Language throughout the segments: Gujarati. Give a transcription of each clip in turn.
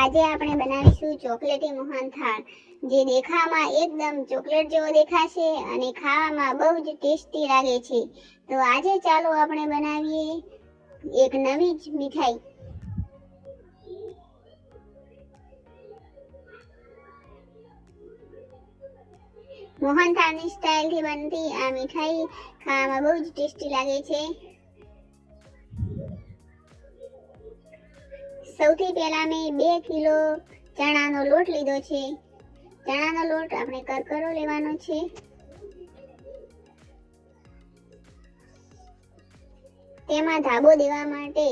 આજે આપણે બનાવીશું ચોકલેટી મોહનથાળ જે દેખાવામાં એકદમ ચોકલેટ જેવો દેખાશે અને ખાવામાં બહુ જ ટેસ્ટી લાગે છે. તો આજે ચાલો આપણે બનાવીએ એક નવી જ મીઠાઈ. મોહનથાળની સ્ટાઇલથી બનતી આ મીઠાઈ ખાવામાં બહુ જ ટેસ્ટી લાગે છે. સૌથી પહેલા મેં બે કિલો ચણાનો લોટ લીધો છે. ચણાનો લોટ આપણે કરકરો લેવાનો છે. તેમાં ધાબો દેવા માટે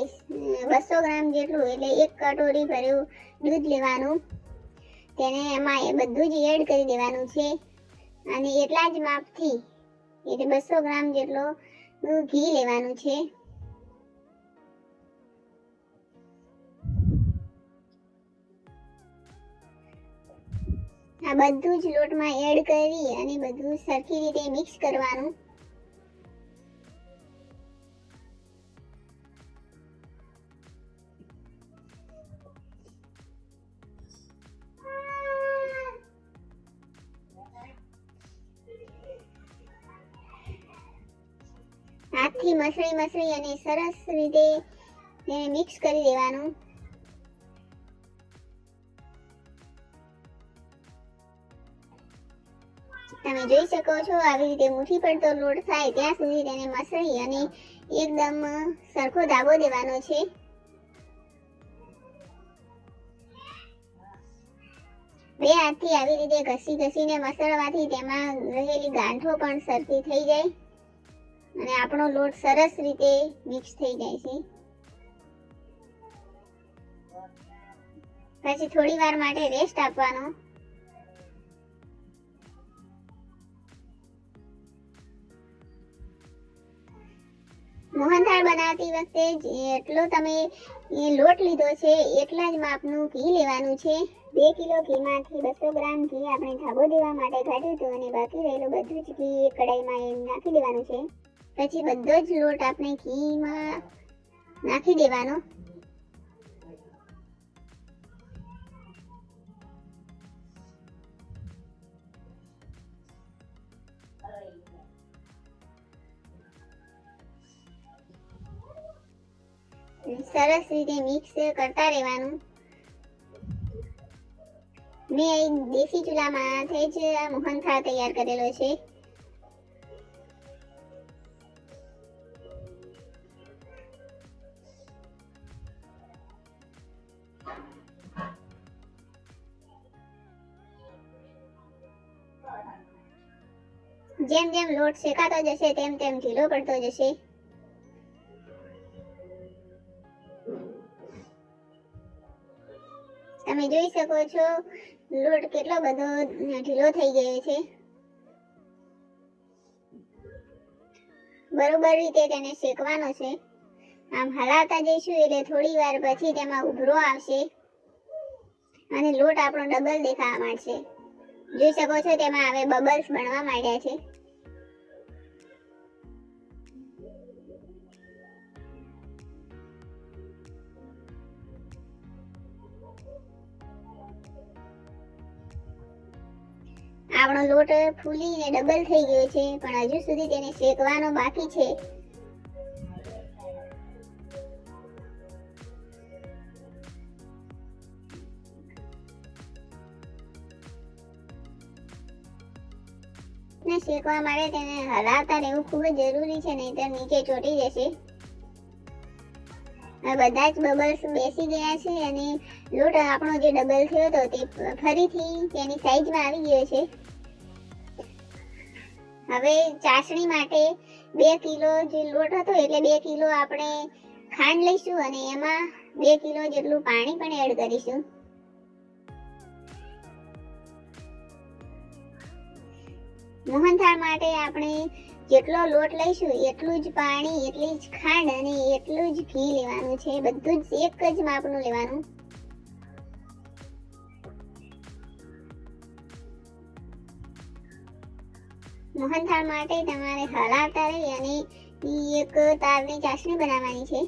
બસો ગ્રામ જેટલું, એટલે એક કટોરી ભર્યું દૂધ લેવાનું. તેને એમાં એ બધું જ એડ કરી દેવાનું છે. અને એટલા જ માપથી, એટલે બસો ગ્રામ જેટલો ઘી લેવાનું છે. આ બધું જ લોટમાં એડ કરી અને બધું સરખી રીતે મિક્સ કરવાનું. હાથથી મસળી મસળી અને સરસ રીતે મિક્સ કરી દેવાનું. તમે જોઈ શકો છો, આવી રીતે મુઠ્ઠી પડતો લોટ થાય ત્યાં સુધી તેને મસળી અને એકદમ સરખો દાબો દેવાનો છે. બે હાથથી આવી રીતે ઘસી ઘસીને મસળવાથી તેમાં રહેલી ગાંઠો પણ સરખી થઈ જાય અને આપણો લોટ સરસ રીતે મિક્સ થઈ જાય છે. પછી થોડી વાર માટે રેસ્ટ આપવાનો. મોહનથાળ બનાવતી વખતે જેટલો તમે લોટ લીધો છે, એટલા જ માપનું ઘી લેવાનું છે. બે કિલો ઘીમાંથી બસો ગ્રામ ઘી આપણે ધાબો દેવા માટે કાઢ્યું હતું અને બાકી રહેલું બધું જ ઘી કઢાઈમાં એમ નાખી દેવાનું છે. પછી બધો જ લોટ આપણે ઘીમાં નાખી દેવાનો. સરસ રીતે મિક્સ કરતા રહેવાનું. મેં અહીં દેશી ચૂલામાંથી જ આ મોહનથાળ તૈયાર કરેલો છે. જેમ જેમ લોટ શેકાતો જશે, તેમ તેમ ઢીલો પડતો જશે. તમે જોઈ શકો છો, લોટ કેટલો બધો ઢીલો થઈ ગયો છે. બરોબર રીતે તેને શેકવાનો છે. આમ હલાવતા જઈશું એટલે થોડી વાર પછી તેમાં ઉભરો આવશે અને લોટ આપણો ડબલ દેખાવા માંડશે. જોઈ શકો છો તેમાં હવે બબલ્સ બનવા માંડ્યા છે. આપણો લોટ ફૂલીને ડબલ થઈ ગયો છે, પણ હજુ સુધી તેને શેકવાનો બાકી છે. ને શેકવા માટે તેને હલાવતા રહેવું ખૂબ જ જરૂરી છે, નહીતર નીચે ચોટી જશે. બધા જ બબલ્સ બેસી ગયા છે અને લોટ આપણો જે ડબલ થયો હતો તે ફરીથી તેની સાઈઝમાં આવી ગયો છે. હવે ચાસણી માટે બે કિલો જે હતો એટલે બે કિલો આપણે ખાંડ લઈશું અને એમાં બે કિલો જેટલું પાણી પણ એડ કરીશું. મોહનથાળ માટે આપણે જેટલો લોટ લઈશું એટલું જ પાણી, એટલી જ ખાંડ અને એટલું જ ઘી લેવાનું છે. બધું જ એક જ માપનું લેવાનું. મોહનથાળ માટે તમારે હલાવતા રહી અને એક તાવની ચાસણી બનાવવાની છે.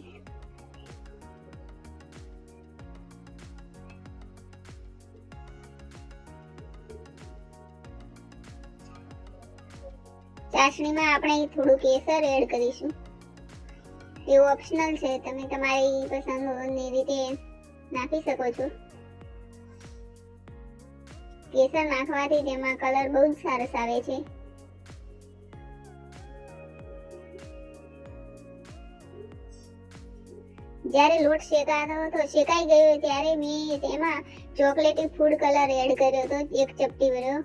ચાસણીમાં આપણે થોડું કેસર એડ કરીશું. એવું ઓપ્શનલ છે, તમે તમારી પસંદ પસંદની રીતે નાખી શકો છો. કેસર નાખવાથી તેમાં કલર બહુ જ સરસ આવે છે. જ્યારે લોટ શેકાતો હતો શેકાઈ ગયો ત્યારે મેં તેમાં ચોકલેટી ફૂડ કલર એડ કર્યો હતો એક ચપટી ભર્યો.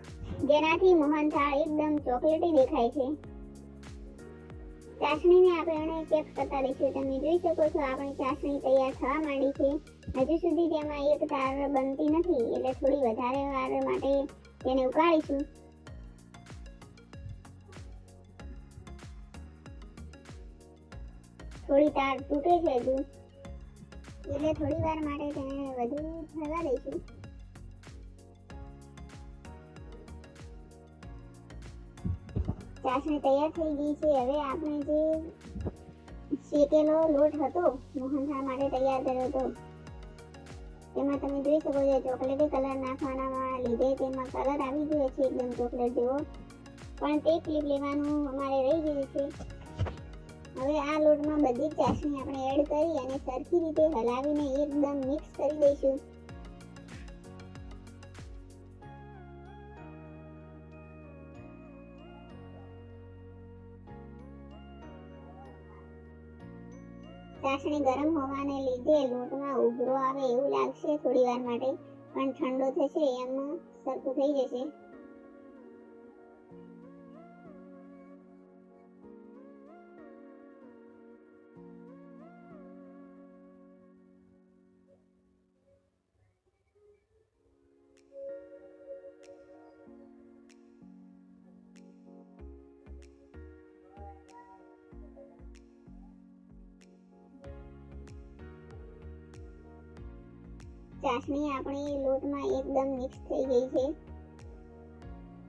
જેનાથી મોહન થાળ એકદમ ચોકલેટી દેખાય છે. ચાસણીને આપણે ચેક કરતા રહીશું તમે જોઈ શકો છો, આપણી ચાસણી તૈયાર થવા માંડી છે. હજુ સુધી તેમાં એક તાર બનતી નથી, એટલે થોડી વધારે વાર માટે તેને ઉકાળીશું. થોડી તાર તૂટે છે હજુ. એટલે થોડી વાર માટે તેને વધુ થવા દઈશું. ચાસણી તૈયાર થઈ ગઈ છે. હવે આપણે જે શેકેલો લોટ હતો, મોહનથાળ માટે તૈયાર કર્યો હતો તેમાં તમે જોઈ શકો છો, ચોકલેટી કલર નાખવાના લીધે તેમાં કલર આવી ગયો છે. એકદમ ચોકલેટ જેવો. પણ તે ક્લિપ લેવાનું અમારે રહી ગયું છે. હવે આ લોટમાં બધી ચાસણી આપણે એડ કરી અને સરખી રીતે હલાવીને એકદમ મિક્સ કરી દઈશું. ચાસણી ગરમ હોવાને લીધે લોટમાં ઉભરો આવે એવું લાગશે થોડી વાર માટે, પણ ઠંડો થશે એમ સરખું થઈ જશે. ચાસણી આપણી લોટમાં એકદમ મિક્સ થઈ ગઈ છે.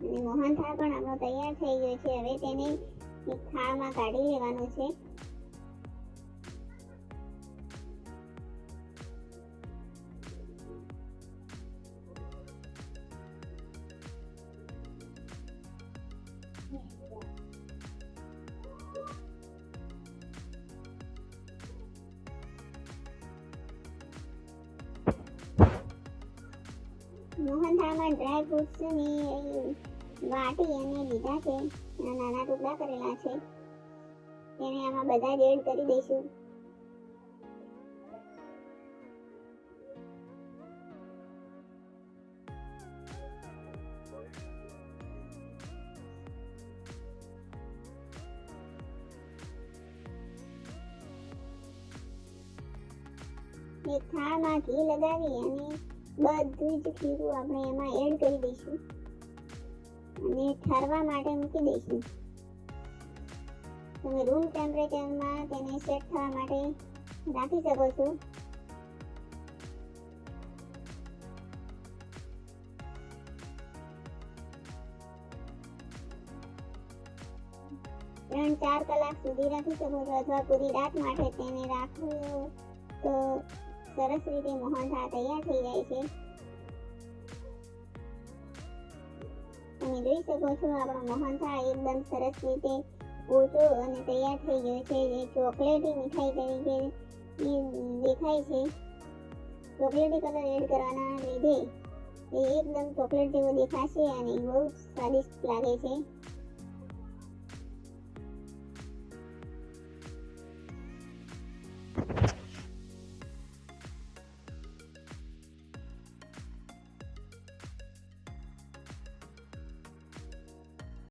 અને મોહનથાળ પણ આપણો તૈયાર થઈ ગયો છે. હવે તેને એક થાળમાં કાઢી લેવાનું છે. મોહનથાળમાં ડ્રાય ફ્રૂટ્સની વાટી અને લીધા છે નાના ટુકડા કરેલા છે તેને આમાં બધા જ એડ કરી દઈશું એક થાળમાં ઘી લગાવી અને બધું જ ખીરું આપણે એમાં એડ કરી દઈશું. અને ઠારવા માટે મૂકી દઈશું. તમે રૂમ ટેમ્પરેચરમાં તેને સેટ થવા માટે રાખી શકો છો. ત્રણ ચાર કલાક સુધી રાખી શકો છો અથવા પૂરી રાત માટે તેને રાખવું તો સરસ રીતે મોહનથાળ તૈયાર થઈ જાય છે. તમે જોઈ શકો છો, આપણો મોહનથાળ એકદમ સરસ રીતે ઓછો અને તૈયાર થઈ ગયો છે. જે ચોકલેટી મીઠાઈ તરીકે દેખાય છે. ચોકલેટી કલર એડ કરવાના લીધે એ એકદમ ચોકલેટ જેવો દેખાશે અને બહુ સ્વાદિષ્ટ લાગે છે.